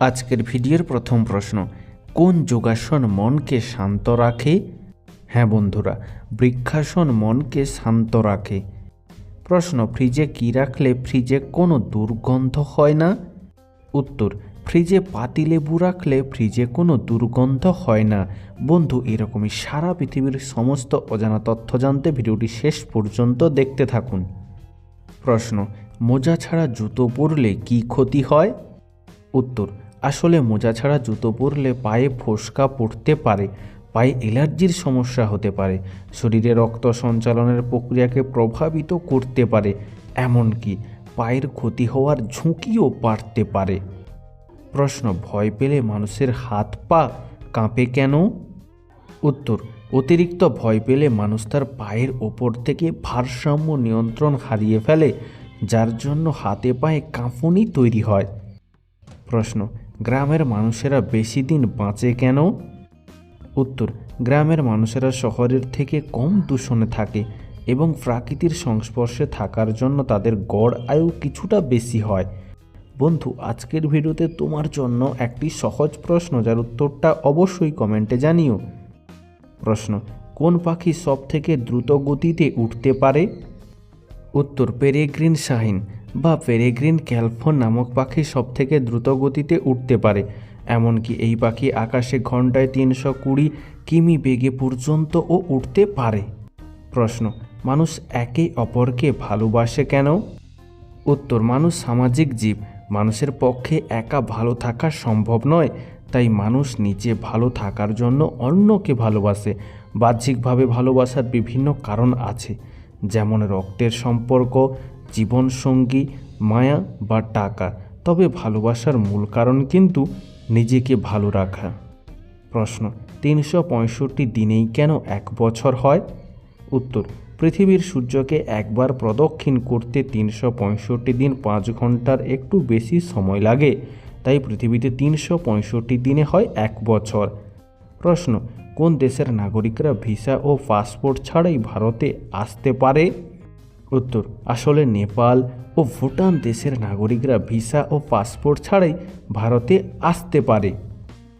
আজকের ভিডিওর প্রথম প্রশ্ন, কোন যোগাসন মনকে শান্ত রাখে? হ্যাঁ বন্ধুরা, বৃক্ষাসন মনকে শান্ত রাখে। প্রশ্ন, ফ্রিজে কী রাখলে ফ্রিজে কোনো দুর্গন্ধ হয় না? উত্তর, ফ্রিজে পাতিলেবু রাখলে ফ্রিজে কোনো দুর্গন্ধ হয় না। বন্ধু, এরকমই সারা পৃথিবীর সমস্ত অজানা তথ্য জানতে ভিডিওটি শেষ পর্যন্ত দেখতে থাকুন। প্রশ্ন, মোজা ছাড়া জুতো পরলে কি ক্ষতি হয়? উত্তর আসলে মোজা ছাড়া জুতো পরলে পায়ে ফোসকা পড়তে পারে, পায়ে অ্যালার্জির সমস্যা হতে পারে, শরীরে রক্ত সঞ্চালনের প্রক্রিয়াকে প্রভাবিত করতে পারে, এমনকি পায়ের ক্ষতি হওয়ার ঝুঁকিও বাড়তে পারে। প্রশ্ন, ভয় পেলে মানুষের হাত পা কাঁপে কেন? উত্তর, অতিরিক্ত ভয় পেলে মানুষ তার পায়ের ওপর থেকে ভারসাম্য নিয়ন্ত্রণ হারিয়ে ফেলে, যার জন্য হাতে পায়ে কাঁপুনি তৈরি হয়। প্রশ্ন গ্রামের মানুষেরা বেশি দিন বাঁচে কেন? উত্তর, গ্রামের মানুষেরা শহরের থেকে কম দূষণে থাকে এবং প্রাকৃতির সংস্পর্শে থাকার জন্য তাদের গড় আয়ু কিছুটা বেশি হয়। বন্ধু, আজকের ভিডিওতে তোমার জন্য একটি সহজ প্রশ্ন, যার উত্তরটা অবশ্যই কমেন্টে জানিও। প্রশ্ন, কোন পাখি সব থেকে দ্রুত গতিতে উঠতে পারে? উত্তর, পেরেগ্রিন শাহিন। বা পেরেগ্রিন ক্যালফোন নামক পাখি সব থেকে দ্রুত গতিতে উঠতে পারে। এমনকি এই পাখি আকাশে ঘন্টায় তিনশো কুড়ি কিমি বেগে পর্যন্তও উঠতে পারে। প্রশ্ন, মানুষ একে অপরকে ভালোবাসে কেন? উত্তর, মানুষ সামাজিক জীব। মানুষের পক্ষে একা ভালো থাকা সম্ভব নয়, তাই মানুষ নিজে ভালো থাকার জন্য অন্যকে ভালোবাসে। বাহ্যিকভাবে ভালোবাসার বিভিন্ন কারণ আছে, যেমন রক্তের সম্পর্ক জীবনসঙ্গী, মায়া বা টাকা। তবে ভালোবাসার মূল কারণ কিন্তু নিজেকে ভালো রাখা। প্রশ্ন, তিনশো পঁয়ষট্টি দিনেই কেন এক বছর হয়? উত্তর, পৃথিবীর সূর্যকে একবার প্রদক্ষিণ করতে তিনশো পঁয়ষট্টি দিন পাঁচ ঘণ্টার একটু বেশি সময় লাগে। তাই পৃথিবীতে তিনশো পঁয়ষট্টি দিনে হয় এক বছর। প্রশ্ন, কোন দেশের নাগরিকরা ভিসা ও পাসপোর্ট ছাড়াই ভারতে আসতে পারে? উত্তর, আসলে নেপাল ও ভুটান দেশের নাগরিকরা ভিসা ও পাসপোর্ট ছাড়াই ভারতে আসতে পারে।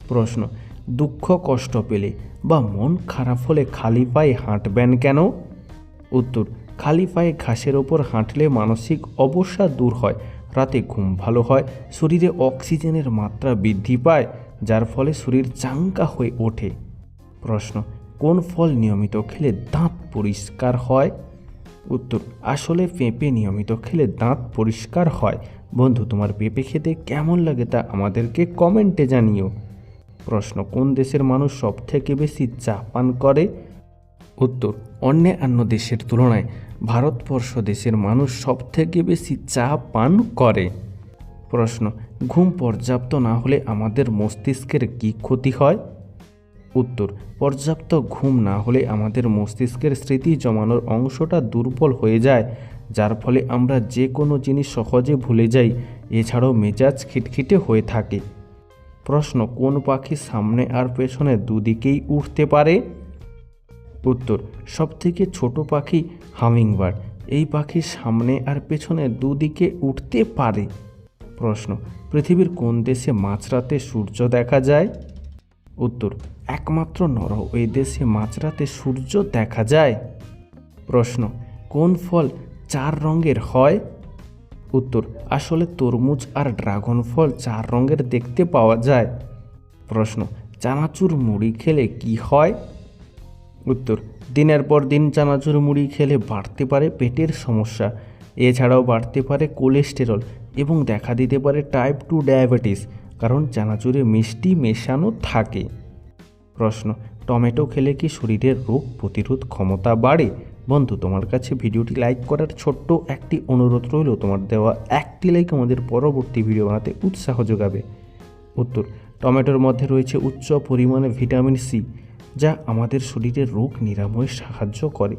প্রশ্ন, দুঃখ কষ্ট পেলে বা মন খারাপ হলে খালি পায়ে হাঁটবেন কেন? উত্তর, খালি পায়ে ঘাসের ওপর হাঁটলে মানসিক অবসা দূর হয়, রাতে ঘুম ভালো হয়, শরীরে অক্সিজেনের মাত্রা বৃদ্ধি পায়, যার ফলে শরীর চাঙ্গা হয়ে ওঠে। প্রশ্ন, কোন ফল নিয়মিত খেলে দাঁত পরিষ্কার হয়? উত্তর, আসলে পেঁপে নিয়মিত খেলে দাঁত পরিষ্কার হয়। বন্ধু, তোমার পেঁপে খেতে কেমন লাগে তা আমাদেরকে কমেন্টে জানিও। প্রশ্ন, কোন দেশের মানুষ সব থেকে বেশি চা পান করে? উত্তর অন্যান্য দেশের তুলনায় ভারতবর্ষ দেশের মানুষ সব থেকে বেশি চা পান করে। প্রশ্ন, ঘুম পর্যাপ্ত না হলে আমাদের মস্তিষ্কের কী ক্ষতি হয়? উত্তর, পর্যাপ্ত ঘুম না হলে আমাদের মস্তিষ্কের স্মৃতি জমানোর অংশটা দুর্বল হয়ে যায়, যার ফলে আমরা যে কোনো জিনিস সহজে ভুলে যাই, এছাড়াও মেজাজ খিটখিটে হয়ে থাকে। প্রশ্ন, কোন পাখি সামনে আর পেছনে দুদিকেই উঠতে পারে? উত্তর, সবথেকে ছোট পাখি হামিংবার্ড এই পাখি সামনে আর পেছনে দুদিকে উঠতে পারে। প্রশ্ন, পৃথিবীর কোন দেশে মাঝরাতে সূর্য দেখা যায়? উত্তর, একমাত্র নরওয়ে দেশে মাঝরাতে সূর্য দেখা যায়? প্রশ্ন, কোন ফল চার রঙের হয়? উত্তর, আসলে তরমুজ আর ড্রাগন ফল চার রঙের দেখতে পাওয়া যায়। প্রশ্ন, চানাচুর মুড়ি খেলে কি হয়? উত্তর, দিনের পর দিন চানাচুর মুড়ি খেলে বাড়তে পারে পেটের সমস্যা, এছাড়াও বাড়তে পারে কোলেস্টেরল এবং দেখা দিতে পারে টাইপ টু ডায়াবেটিস। কারণ চানাচুরে মিষ্টি মেশানো থাকে। প্রশ্ন, টমেটো খেলে কি শরীরের রোগ প্রতিরোধ ক্ষমতা বাড়ে? বন্ধু, তোমার কাছে ভিডিওটি লাইক করার ছোট্ট একটি অনুরোধ রইল। তোমার দেওয়া একটি লাইক আমাদের পরবর্তী ভিডিও বানাতে উৎসাহ যোগাবে। উত্তর, টমেটোর মধ্যে রয়েছে উচ্চ পরিমাণে ভিটামিন সি যা আমাদের শরীরের রোগ নিরাময়ে সাহায্য করে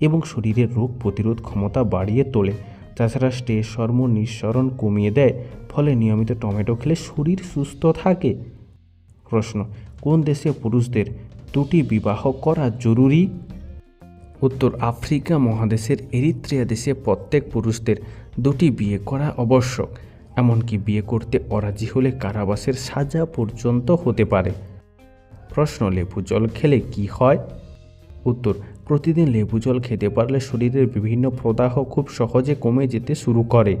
এবং শরীরের রোগ প্রতিরোধ ক্ষমতা বাড়িয়ে তোলে। তাছাড়া স্ট্রেস হরমোন নিঃসরণ কমিয়ে দেয়। ফলে নিয়মিত টমেটো খেলে শরীর সুস্থ থাকে। প্রশ্ন, কোন দেশে পুরুষদের দুটি বিবাহ করা জরুরি? উত্তর, আফ্রিকা মহাদেশের এরিত্রিয়া দেশে প্রত্যেক পুরুষদের দুটি বিয়ে করা আবশ্যক। এমনকি বিয়ে করতে অরাজি হলে কারাবাসের সাজা পর্যন্ত হতে পারে। প্রশ্ন, লেবু জল খেলে কি হয়? উত্তর, প্রতিদিন লেবু জল খেতে পারলে শরীরের বিভিন্ন প্রদাহ খুব সহজে কমে যেতে শুরু করে।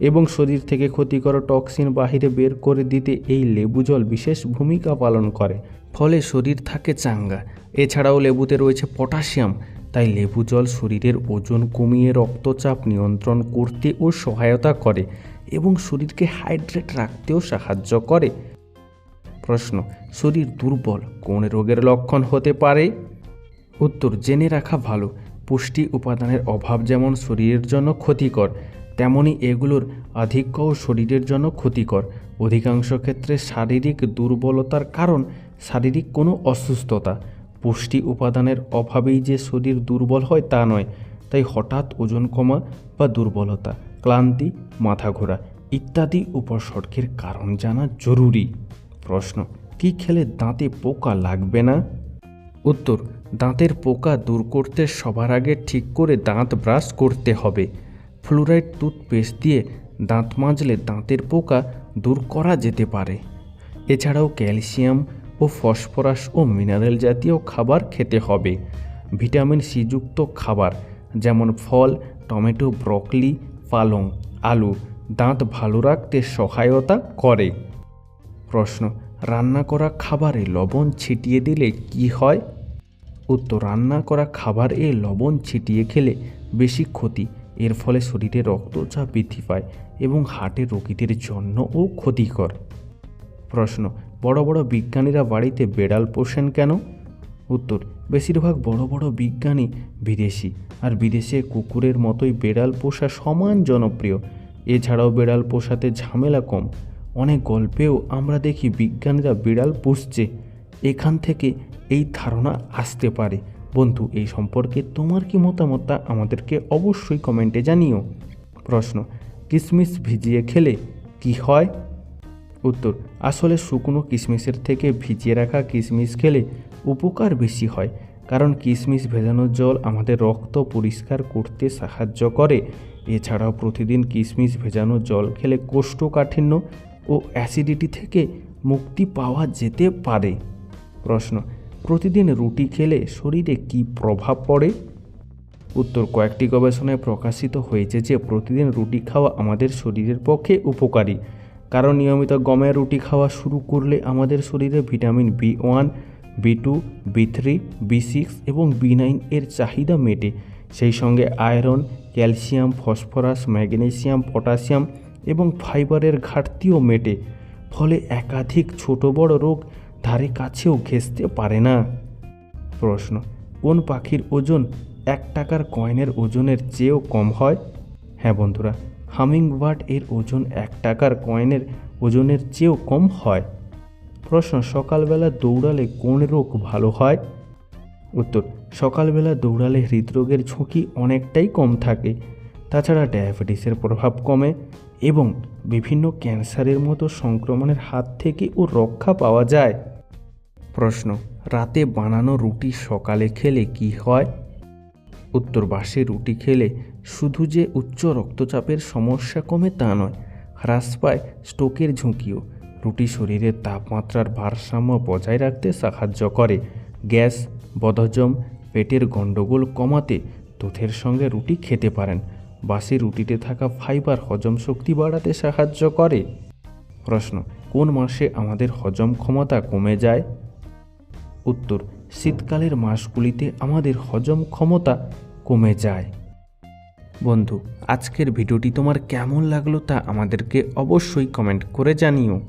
এবং শরীর থেকে ক্ষতিকর টক্সিন বাহিরে বের করে দিতে এই লেবু জল বিশেষ ভূমিকা পালন করে। ফলে শরীর থাকে চাঙ্গা। এছাড়াও লেবুতে রয়েছে পটাশিয়াম। তাই লেবু জল শরীরের ওজন কমিয়ে রক্তচাপ নিয়ন্ত্রণ করতে ও সহায়তা করে এবং শরীরকে হাইড্রেট রাখতেও সাহায্য করে। প্রশ্ন, শরীর দুর্বল কোন রোগের লক্ষণ হতে পারে? উত্তর, জেনে রাখা ভালো। পুষ্টি উপাদানের অভাব যেমন শরীরের জন্য ক্ষতিকর তেমনি এগুলোর আধিক্যও শরীরের জন্য ক্ষতিকর। অধিকাংশ ক্ষেত্রে শারীরিক দুর্বলতার কারণ শারীরিক কোনো অসুস্থতা। পুষ্টি উপাদানের অভাবেই যে শরীর দুর্বল হয় তা নয়, তাই হঠাৎ ওজন কমা বা দুর্বলতা, ক্লান্তি, মাথা ঘোরা ইত্যাদি উপসর্গের কারণ জানা জরুরি। প্রশ্ন, কি খেলে দাঁতে পোকা লাগবে না? উত্তর, দাঁতের পোকা দূর করতে সবার আগে ঠিক করে দাঁত ব্রাশ করতে হবে। ফ্লুরাইড টুথপেস্ট দিয়ে দাঁত মাজলে দাঁতের পোকা দূর করা যেতে পারে। এছাড়াও ক্যালসিয়াম ও ফসফরাস ও মিনারেল জাতীয় খাবার খেতে হবে। ভিটামিন সিযুক্ত খাবার যেমন ফল, টমেটো, ব্রকলি, পালং, আলু দাঁত ভালো রাখতে সহায়তা করে। প্রশ্ন, রান্না করা খাবারে লবণ ছিটিয়ে দিলে কি হয়? উত্তর, রান্না করা খাবারে লবণ ছিটিয়ে খেলে বেশি ক্ষতি। এর ফলে শরীরে রক্তচাপ বৃদ্ধি পায় এবং হার্টের রোগীদের জন্যও ক্ষতিকর। প্রশ্ন, বড় বড় বিজ্ঞানীরা বাড়িতে বেড়াল পোষেন কেন? উত্তর, বেশিরভাগ বড় বড় বিজ্ঞানী বিদেশি আর বিদেশে কুকুরের মতোই বেড়াল পোষা সমান জনপ্রিয়। এছাড়াও বেড়াল পোষাতে ঝামেলা কম। অনেক গল্পেও আমরা দেখি বিজ্ঞানীরা বিড়াল পুষছে। এখান থেকে এই ধারণা আসতে পারে। বন্ধু, এই সম্পর্কে তোমার কি মতামত তা আমাদেরকে অবশ্যই কমেন্টে জানিও। প্রশ্ন কিশমিশ ভিজিয়ে খেলে কি হয়? উত্তর, আসলে শুকনো কিশমিশের থেকে ভিজিয়ে রাখা কিশমিশ খেলে উপকার বেশি হয়, কারণ কিশমিশ ভেজানো জল আমাদের রক্ত পরিষ্কার করতে সাহায্য করে। এছাড়াও প্রতিদিন কিশমিশ ভেজানো জল খেলে কোষ্ঠকাঠিন্য ও অ্যাসিডিটি থেকে মুক্তি পাওয়া যেতে পারে। প্রশ্ন প্রতিদিন রুটি খেলে শরীরে কি প্রভাব পড়ে? উত্তর, কয়েকটি গবেষণায় প্রকাশিত হয়েছে যে প্রতিদিন রুটি খাওয়া আমাদের শরীরের পক্ষে উপকারী। কারণ নিয়মিত গমের রুটি খাওয়া শুরু করলে আমাদের শরীরে vitamin B one, B two, B three, B six এবং বি নাইন এর চাহিদা মেটে। সেই সঙ্গে iron, calcium, phosphorus, magnesium potassium এবং ফাইবারের ঘাটতিও মেটে। ফলে একাধিক ছোট বড় রোগ ধারে কাছেও ঘেঁষতে পারে না। প্রশ্ন, কোন পাখির ওজন এক টাকার কয়েনের ওজনের চেয়েও কম হয়? হ্যাঁ বন্ধুরা হামিং বার্ড এর ওজন এক টাকার কয়েনের ওজনের চেয়েও কম হয়। প্রশ্ন, সকালবেলা দৌড়ালে কোন রোগ ভালো হয়? উত্তর, সকালবেলা দৌড়ালে হৃদরোগের ঝুঁকি অনেকটাই কম থাকে। তাছাড়া ডায়াবেটিসের প্রভাব কমে এবং বিভিন্ন ক্যান্সারের মতো সংক্রমণের হাত থেকে ও রক্ষা পাওয়া যায়। প্রশ্ন, রাতে বানানো রুটি সকালে খেলে কি হয়? উত্তর বাসে রুটি খেলে শুধু যে উচ্চ রক্তচাপের সমস্যা কমে তা নয়, হ্রাস পায় স্ট্রোকের ঝুঁকিও। রুটি শরীরের তাপমাত্রার ভারসাম্য বজায় রাখতে সাহায্য করে। গ্যাস, বদহজম, পেটের গণ্ডগোল কমাতে দুধের সঙ্গে রুটি খেতে পারেন। বাসি রুটিতে থাকা ফাইবার হজম শক্তি বাড়াতে সাহায্য করে। প্রশ্ন, কোন মাসে আমাদের হজম ক্ষমতা কমে যায়? উত্তর, শীতকালের মাসগুলিতে আমাদের হজম ক্ষমতা কমে যায়। বন্ধু, আজকের ভিডিওটি তোমার কেমন লাগল তা আমাদেরকে অবশ্যই কমেন্ট করে জানিও।